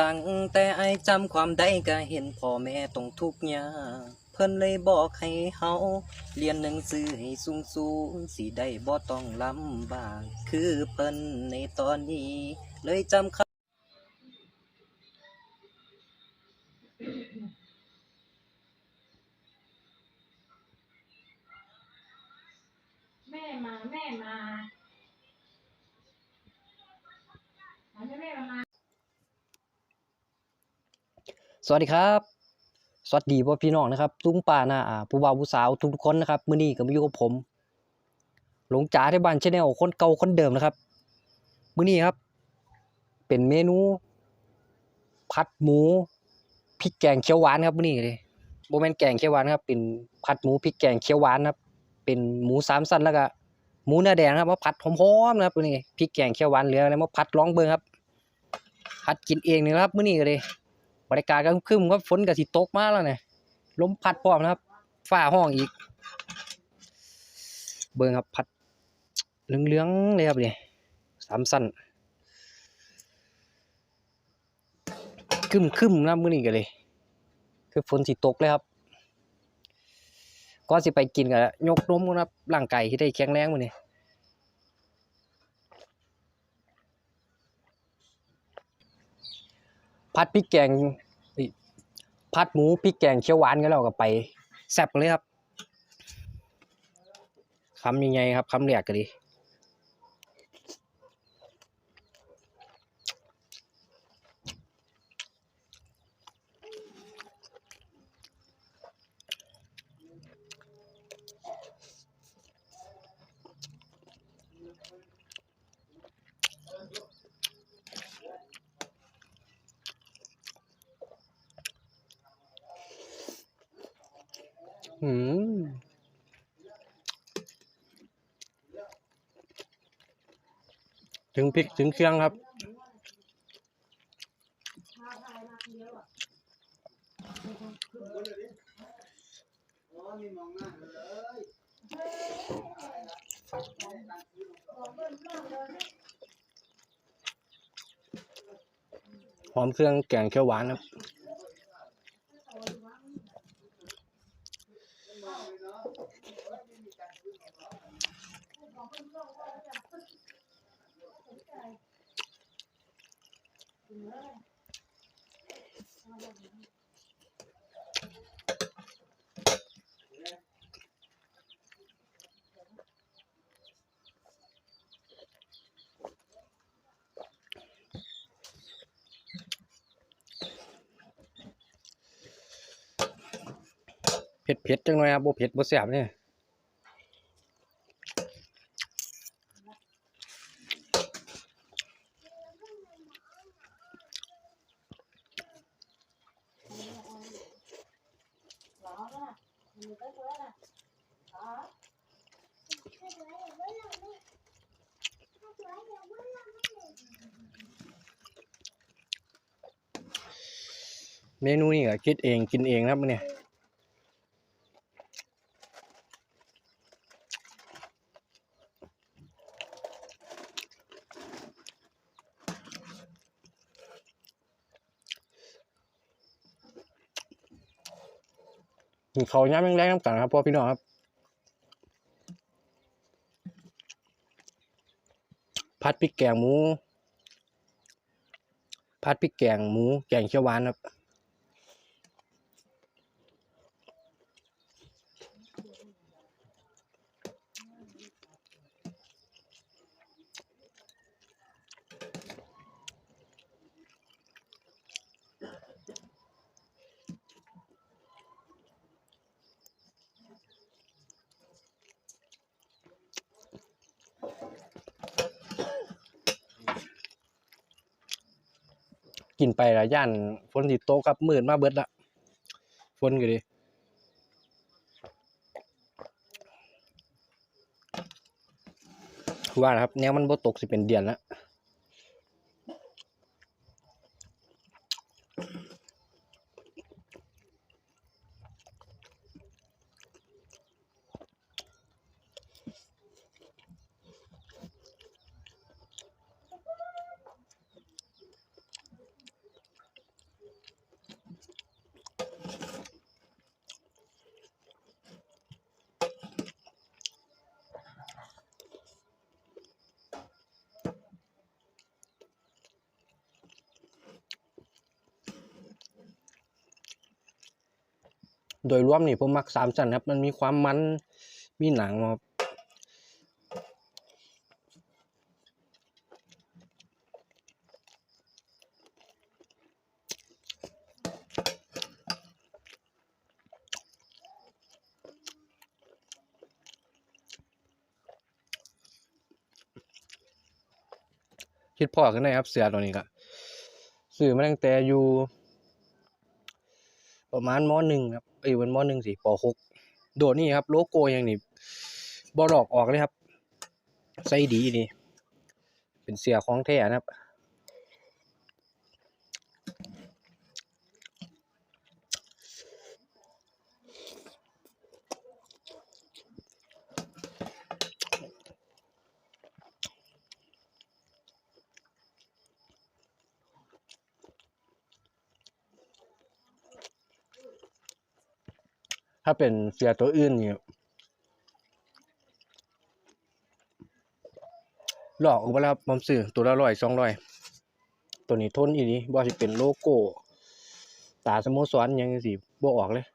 ตั้งแต่ไอจำความได้ก็เห็นพ่อแม่ต้องทุกข์ยากเพิ่นเลยบอกให้เฮาเรียนหนังสือให้สูงสูงสิได้บ่ต้องลำบาก คือเพิ่นในตอนนี้ เลยจำคำแม่มา แม่มาหาแม่มา สวัสดีครับ สวัสดีพ่อพี่น้องนะครับลุงป้านาอาผู้บ่าวผู้สาวทุกคนนะครับมื้อนี้ก็มาอยู่กับผมหลงจ๋าที่บ้านชาแนลคนเก่าคนเดิมนะครับมื้อนี้ครับ เป็นเมนู ผัดหมูพริกแกงเขียวหวานครับมื้อนี้เลยโบแมนแกงเขียวหวานครับ เป็นผัดหมูพริกแกงเขียวหวานครับ เป็นหมูสามสั้นแล้วก็หมูเนื้อแดงครับมาผัดหอมๆนะครับมื้อนี้พริกแกงเขียวหวานเหลืออะไรมาผัดลองเบิ่งครับผัดกินเองนี่นะครับมื้อนี้ก็เลย บรรยากาศก็คึมครับฝนก็สิตกมาแล้วเนี่ยลมพัดพร้อมนะครับฟ้าห้องอีก เบิ่งครับพัดเหลืองๆเลยครับเนี่ยสามสั้นคึมคึมนะมื้อนี้ก็เลย คือฝนสิตกเลยครับก็สิไปกินก็ยกนมกันครับร่างกายที่ได้แข็งแรงมื้อนี้ ผัดพริกแกงผัดหมูพริกแกงเขียวหวานกันแล้วก็ไปแซ่บกันเลยครับคำยังไงครับคำแรกก็ดี อืมถึงพริกถึงเครื่องครับ หอมเครื่องแกงเขียวหวานครับ เผ็ดเผ็ดจังหน่อยครับโบเผ็ดโบแซบเนี่ย เมนูนี้ก็คิดเองกินเองนะครับเนี่ยกินเขาวย้ำแรงๆน้ำกันครับพ่อพี่น้องครับผัดพริกแกงหมูผัดพริกแกงหมู แกงเขียวหวานครับ กินไปละย่านฝนสิตกครับมืดมาเบิดละฝนก็ดีว่านะครับแนวมันบ่ตกสิเป็นเดือนละ โดยรวมนี่ผมมักสามสั้นครับ มันมีความมันมีหนังครับคิดพอกันได้ครับเสือตัวนี้ก็ซื้อมาตั้งแต่อยู่ ประมาณมหนึ่งครับ เอ้ยวันมหนึ่งสิปหกโดดนี่ครับ โลโก้อย่างนี้บอดอกออกเลยครับไส่ดีนี่ เป็นเสียของแท้นะครับ ถ้าเป็นเสียตัวอื่นนี่หลอกออกมาแล้วครับผมซื้อตัวละร้อยสองร้อยตัวนี้ทนอีนี้บ่สิเป็นโลโก้ ตาสโมสรยังจังซี่บ่ออกเลย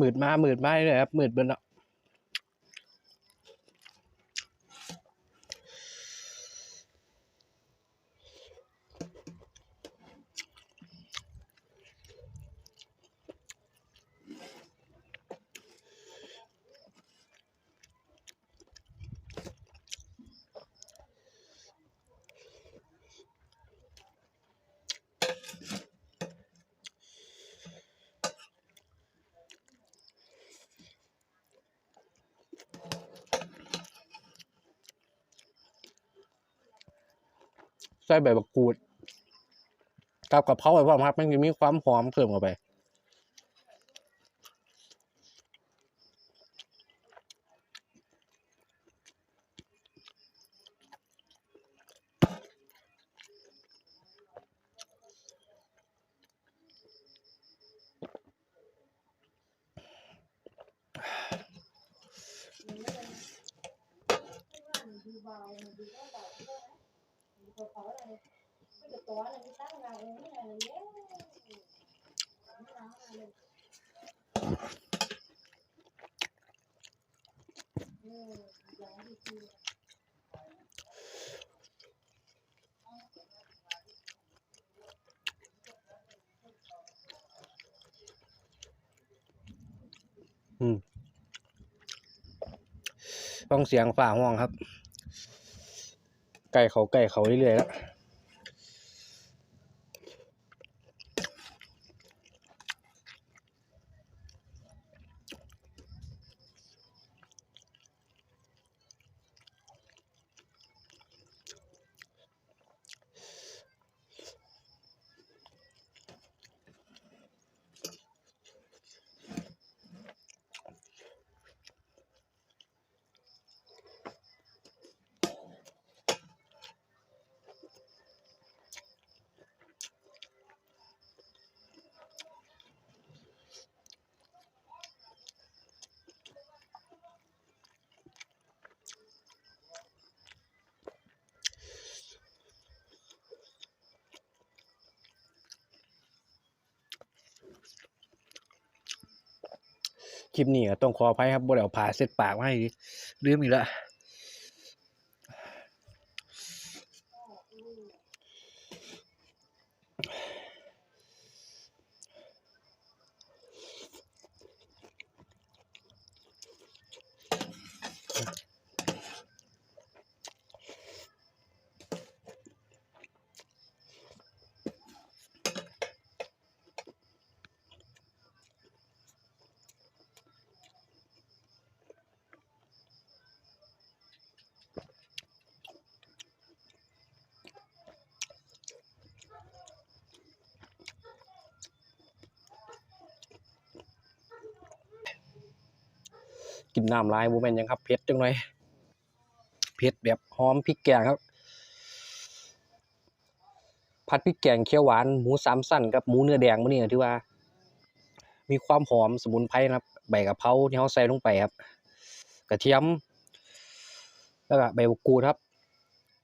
มืดมาหมืดมาเลยครับหมืดบน ใส่ใบบักกูดกับกะเพราไว้พร้อมครับมันจะมีความหอมเพิ่มเข้าไป อืมฟังเสียงฝ่าห้องครับ ไก่เขาไก่เขาเรื่อยๆแล้ว คลิปนี้ต้องขออภัยครับบ่ได้เอาผ้าเช็ดปากมาให้ลืมอีกแล้ว กินน้ำลายบ่แมนยังครับเผ็ดจังหน่อยเผ็ดแบบหอมพริกแกงครับ ผัดพริกแกงเขียวหวานหมูสามสั้นกับหมูเนื้อแดงมื้อนี้ก็ถือว่า มีความหอมสมุนไพรนะครับใบกะเพราที่เราใส่ลงไปครับ กระเทียม แล้วก็ใบมะกรูดครับ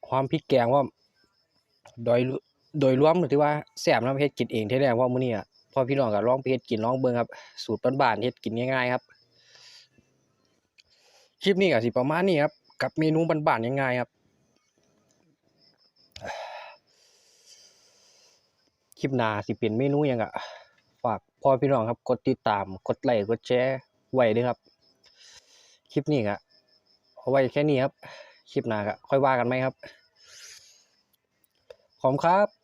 ความพริกแกงว่าโดยโดยรวมก็ถือว่าแซ่บนะครับเฮ็ดกินเองแท้ๆเพราะมื้อนี้อะพ่อพี่น้องก็ลองไปเฮ็ดกินลองเบิ่งครับ สูตรบ้านๆเฮ็ดกินง่ายๆครับ คลิปนี้ก็สิประมาณนี้ครับ กับเมนูบ้านๆง่ายๆครับ คลิปหน้าสิเป็นเมนูยังก็ฝากพ่อพี่น้องครับ กดติดตาม กดไลค์ กดแชร์ ไว้ด้วยครับ คลิปนี้ก็เอาไว้แค่นี้ครับ คลิปหน้าก็ค่อยว่ากันไหมครับ ขอบคุณครับ